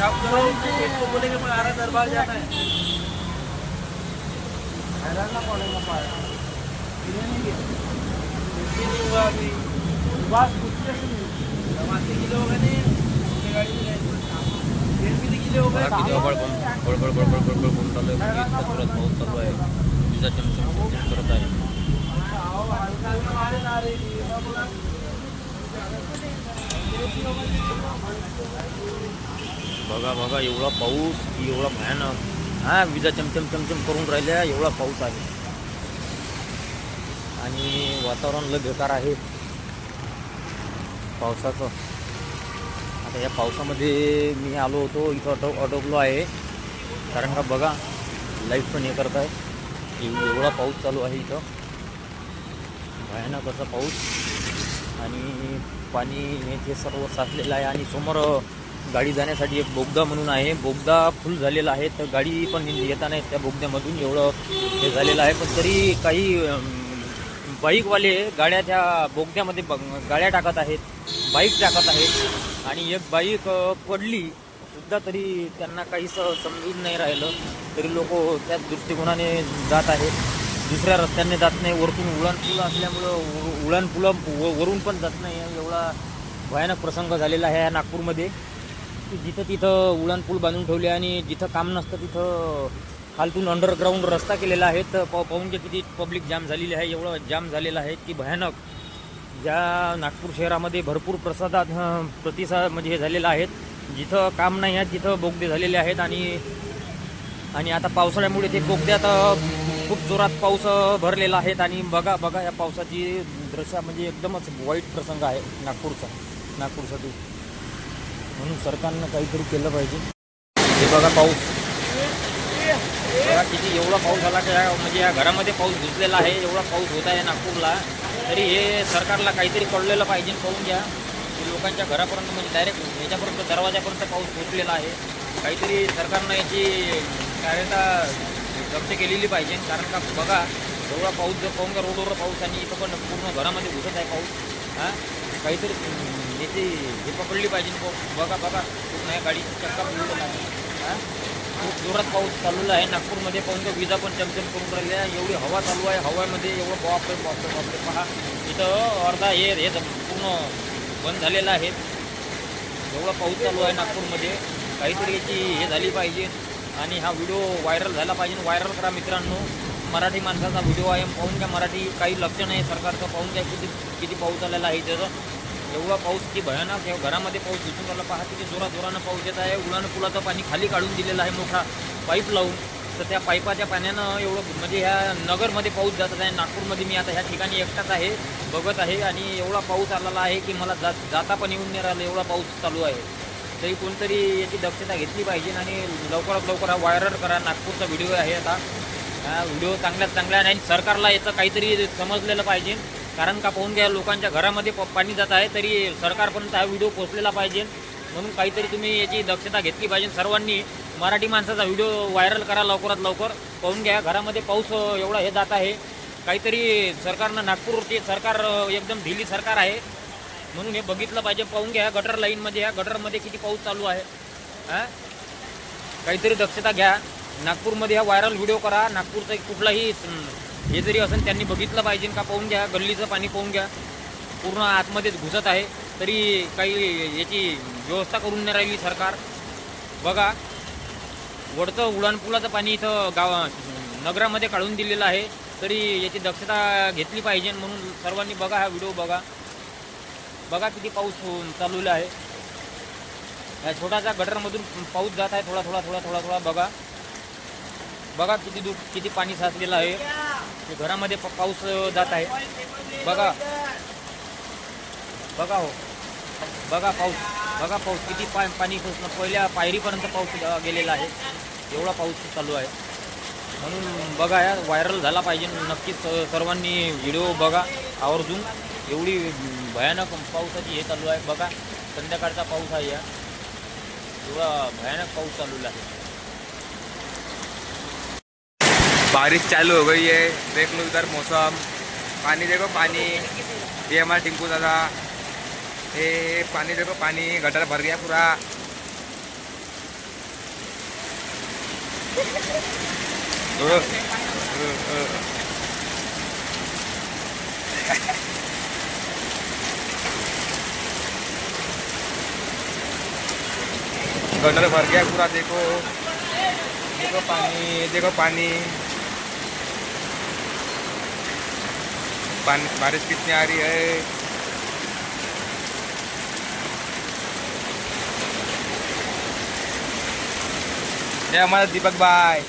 बोलेंगे मैं आरा दरबार जाना है। हैरान ना पड़ेगा पाया कुछ नहीं हुआ अभी बस कुछ नहीं नवासी किलो हो गए नहीं उनकी गाड़ी में गए डेढ़ किलो किलो हो गए बघा किती अबळ बंद बडबड बडबड बडबड होऊन चालू आहे म्हणजे इतका जोरात पाऊस चालू आहे विजा चमचम चमचम करत आहे बघा बघा एवढा पाऊस की एवढा भयानक. हा विजा चमचम चमचम करून राहिल्या एवढा पाऊस आहे. आणि वातावरण लय बेकार आहे. पावसाचं. आता या पावसामध्ये मी आलो होतो इथं अटक अडकलो आहे. कारण का बघा लाइट पण हे करत आहे एवढा पाऊस चालू आहे इथं. भयानक असा पाऊस. आणि पाणी हे सर्व साचलेलं आहे आणि समोर गाडी जाण्यासाठी एक बोगदा म्हणून आहे. बोगदा फुल झालेला आहे तर गाडी पण येताना त्या बोगद्यामधून एवढं हे झालेलं आहे. पण तरी काही बाईकवाले गाड्या त्या बोगद्यामध्ये ब- गाड्या टाकत आहेत बाईक टाकत आहेत आणि एक बाईक पडली सुद्धा तरी त्यांना काहीच समजून नाही राहिलं. तरी लोक त्याच दृष्टिकोनाने जात आहेत. दुसऱ्या रस्त्याने जात नाही वरतून उडान असल्यामुळं उ- उडान व- वरून पण जात नाही. एवढा भयानक प्रसंग झालेला आहे या नागपूरमध्ये. की जिथं तिथं उडान पूल बांधून ठेवले आणि जिथं काम नसतं तिथं खालतून अंडरग्राऊंड रस्ता केलेला आहे. तर प पाहून जे किती पब्लिक जाम झालेली आहे एवढं जाम झालेलं आहे की भयानक. या नागपूर शहरामध्ये भरपूर प्रसादात प्रतिसाद म्हणजे हे झालेलं आहेत. जिथं काम नाही आहे तिथं बोगदे झालेले आहेत आणि आणि आता पावसाळ्यामुळे ते बोगद्यात आता खूप जोरात पाऊस भरलेला आहेत आणि बघा बघा या पावसाची दृश्य म्हणजे एकदमच वाईट प्रसंग आहे नागपूरचा नागपूरसाठी. म्हणून सरकारनं काहीतरी केलं पाहिजे. हे बघा पाऊस. बघा किती एवढा पाऊस झाला की म्हणजे या घरामध्ये पाऊस घुसलेला आहे एवढा पाऊस होत आहे नागपूरला. तरी हे सरकारला काहीतरी कळलेलं पाहिजे पाहून घ्या. की लोकांच्या घरापर्यंत म्हणजे डायरेक्ट याच्यापर्यंत दरवाजापर्यंत पाऊस पोचलेला आहे. काहीतरी सरकारनं याची कार्यता जप्त केलेली पाहिजे. कारण का बघा एवढा पाऊस जर पाहून का रोडवर पाऊस आणि इथं पण पूर्ण घरामध्ये घुसत आहे पाऊस हां? काहीतरी याची हे पकडली पाहिजे. बघा बघा पूर्ण आहे गाडीची चक्का पडलेला आहे. हां? खूप जोरात पाऊस चाललेला आहे. नागपूरमध्ये पाहून तर विजा पण चमचम करून राहिल्या. एवढी हवा चालू आहे. हवामध्ये एवढं बापरे बापरे बापरे. पहा इथं अर्धा हे हे पूर्ण बंद झालेलं आहे. एवढा पाऊस चालू आहे नागपूरमध्ये. काहीतरी याची हे झाली पाहिजे. आणि हा व्हिडिओ व्हायरल झाला पाहिजे. व्हायरल करा मित्रांनो. मराठी माणसाचा व्हिडिओ आहे. पाहून घ्या मराठी. काही लक्ष नाही सरकारचं. पाहून घ्या किती किती पाऊस आलेला आहे त्याचं एवढा पाऊस किती भयानक आहे. घरामध्ये पाऊस दिसून राहिला. पहा किती जोरात जोरानं पाऊस येत आहे. उडान पुलाचं पाणी खाली काढून दिलेलं आहे मोठा पाईप लावून. तर त्या पाईपाच्या पाण्यानं एवढं म्हणजे ह्या नगरमध्ये पाऊस जात आहे. नागपूरमध्ये मी आता ह्या ठिकाणी एकटाच आहे. बघत आहे. आणि एवढा पाऊस आलेला आहे की मला जा जाता पण येऊन नाही राहिलं. एवढा पाऊस चालू आहे. तरी कोणतरी याची दक्षता घेतली पाहिजे आणि लवकरात लवकर हा व्हायरल करा. नागपूरचा व्हिडिओ आहे आता. हा व्हिडिओ चांगल्यात चांगला आहे आणि सरकारला याचं काहीतरी समजलेलं पाहिजे. कारण का पाहून घ्या लोकांच्या घरामध्ये प- पाणी जात आहे तरी सरकारपर्यंत हा व्हिडिओ पोचलेला पाहिजे. म्हणून काहीतरी तुम्ही याची दक्षता घेतली पाहिजे. सर्वांनी मराठी माणसाचा व्हिडिओ व्हायरल करा लवकरात लवकर. पाहून घ्या घरामध्ये पाऊस एवढा हे जात आहे. काहीतरी सरकारनं नागपूरचे सरकार एकदम ढिली सरकार आहे. म्हणून हे बघितलं पाहिजे. पाहून घ्या गटर लाईनमध्ये या गटरमध्ये किती पाऊस चालू आहे. हां? काहीतरी दक्षता घ्या. नागपूरमध्ये हा व्हायरल व्हिडिओ करा. नागपूरचा एक कुठलाही हे जरी असेल त्यांनी बघितलं पाहिजे का पाहून घ्या. गल्लीचं पाणी पाहून घ्या. पूर्ण आतमध्येच घुसत आहे. तरी काही याची व्यवस्था करून नाही राहिली सरकार. बघा. वडचं उडाणपुलाचं पाणी इथं गाव नगरामध्ये काढून दिलेलं आहे. तरी याची दक्षता घेतली पाहिजे म्हणून सर्वांनी बघा हा व्हिडिओ बघा. बघा किती पाऊस होऊन आहे. या छोटासा गटरमधून पाऊस जात आहे. थोडा थोडा थोडा थोडा थोडा बघा. बघा किती दूर किती पाणी साचलेलं आहे. ते घरामध्ये प- पाऊस जात आहे. बघा. बघा हो. बघा पाऊस. बघा पाऊस. किती पा पाणी पहिल्या पायरीपर्यंत पाऊस गेलेला आहे. एवढा पाऊस चालू आहे. म्हणून बघा या व्हायरल झाला पाहिजे. नक्कीच सर्वांनी व्हिडिओ बघा. आवर्जून. एवढी भयानक पावसाची हे चालू आहे. बघा संध्याकाळचा पाऊस आहे या. एवढा भयानक पाऊस चालू आहे. बारिश चालू हो गई है. देख लो इधर मौसम. पानी देखो पानी. ये हमारा टिंकू दादा. ये पानी देखो पानी. गटर भर गया पूरा. अ. गटर भर गया पूरा देखो। देखो पानी देखो पानी। पानी बारिश कितनी आ रही है? ये हमारा दीपक भाई।